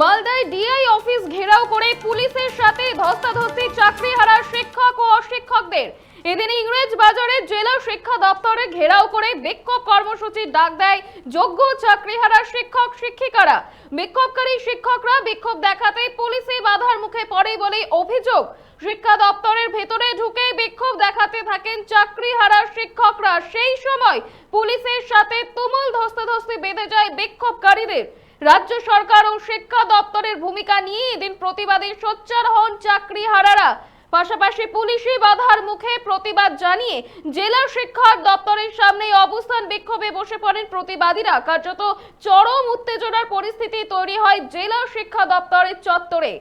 মালদায় DI office ঘেরাও করে পুলিশের সাথে ধস্তাধস্তি চাকরি হারা শিক্ষক ও অশিক্ষকদের। এদিন ইংরেজ বাজারে জেলা শিক্ষা দপ্তরে ঘেরাও করে বিক্ষোভ কর্মসূচির ডাক দেয় যোগ্য চাকরি চাকরিহারা শিক্ষক, শিক্ষিকারা। বিক্ষোভকারী শিক্ষকরা বিক্ষোভ দেখাতে পুলিশে বাধার মুখে পড়ে বলে অভিযোগ। শিক্ষা দপ্তরের ভেতরে ঢুকে বিক্ষোভ দেখাতে থাকেন চাকরি চাকরিহারা শিক্ষকরা। সেই সময় পুলিশের সাথে তুমুল ধস্তাধস্তি বেঁধে যায় বিক্ষোভকারীদের। রাজ্য সরকার ও শিক্ষা দপ্তরের ভূমিকা নিয়ে এদিন প্রতিবাদে সোচ্চার হন চাকরিহারারা পাশাপাশি পুলিশি বাধার মুখে প্রতিবাদ জানিয়ে জেলা শিক্ষা দপ্তরের সামনে অবস্থান বিক্ষোভে বসে পড়েন প্রতিবাদীরা। কার্যত চরম উত্তেজনার পরিস্থিতি তৈরি হয় জেলা শিক্ষা দপ্তরের চত্বরে।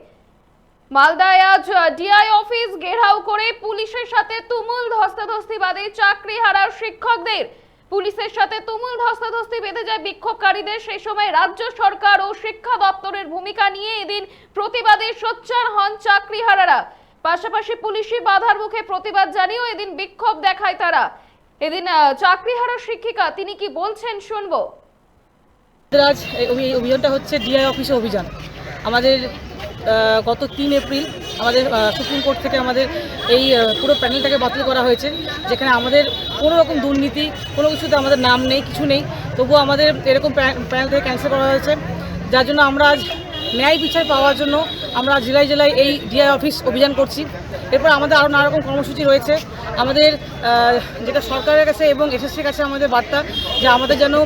মালদায় আজ ডিআই অফিস ঘেরাও করে পুলিশের সাথে তুমুল ধস্তাধস্তি বাদে চাকরি হারার শিক্ষকদের পুলিশের সাথে তুমুল ধস্তাধস্তি বেঁধে যায় বিক্ষোভকারীদের। সেই সময় রাজ্য সরকার ও শিক্ষা দপ্তরের ভূমিকা নিয়ে এদিন প্রতিবাদে সোচ্চার হন চাকরিহারারা। পাশাপাশি পুলিশি বাধার মুখে প্রতিবাদ জানিয়েও এদিন বিক্ষোভ দেখায় তারা। এদিন চাকরিহারা শিক্ষিকা, তিনি কি বলছেন শুনব। আজ এই অভিযানটা হচ্ছে ডিআই অফিসে অভিযান। আমাদের গত তিন এপ্রিল আমাদের সুপ্রিম কোর্ট থেকে আমাদের এই পুরো প্যানেলটাকে বাতিল করা হয়েছে, যেখানে আমাদের কোনো রকম দুর্নীতি, কোনো কিছুতে আমাদের নাম নেই, কিছু নেই। তবুও আমাদের এরকম প্যা- প্যানেল থেকে ক্যান্সেল করা হয়েছে। যার জন্য আমরা আজ ন্যায় বিচার পাওয়ার জন্য আমরা জেলায় জেলায় এই ডিআই অফিস অভিযান করছি। এরপর আমাদের আরও নানা রকম কর্মসূচি রয়েছে। আমাদের যেটা সরকারের কাছে এবং এসএসসির কাছে আমাদের বার্তা যে আমাদের যেন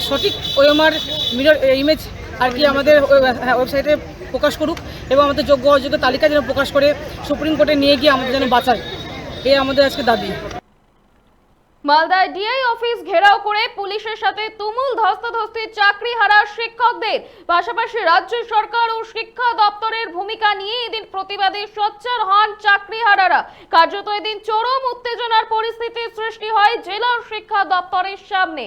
সঠিক ওএমআর, মিরর, ইমেজ আর কি আমাদের ওয়েবসাইটে প্রকাশ করুক এবং আমাদের যোগ্য অযোগ্য তালিকা যেন প্রকাশ করে সুপ্রিম কোর্টে নিয়ে গিয়ে আমাদের যেন বাঁচায়। এই আমাদের আজকে দাবি। মালদায় ডিআই অফিস ঘেরাও করে পুলিশের সাথে তুমুল ধস্তাধস্তি চাকরি হারা শিক্ষকদের। পাশাপাশি রাজ্য সরকার ও শিক্ষা দপ্তরের ভূমিকা নিয়ে এদিন প্রতিবাদে সোচ্চার হন চাকরিহারারা। কার্যত এদিন চরম উত্তেজনার পরিস্থিতির সৃষ্টি হয় জেলা শিক্ষা দপ্তরের সামনে।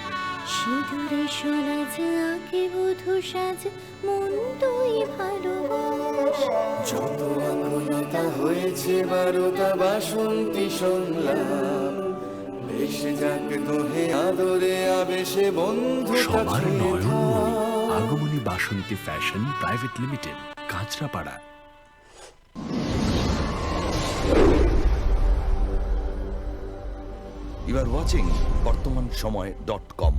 সিঁদুরে সরাজ আঁকে বধু সাজ মন তুই ভালোবাস। যত আকুলতা হয়েছে বারোটা বাসন্তী সংলাপ ভেসে যাক দোহে আদরে আবেশে বন্ধু সবার নয়নমণি আগমনী Basanti fashion private limited Kanchrapara. You are watching Bartaman Samay dot com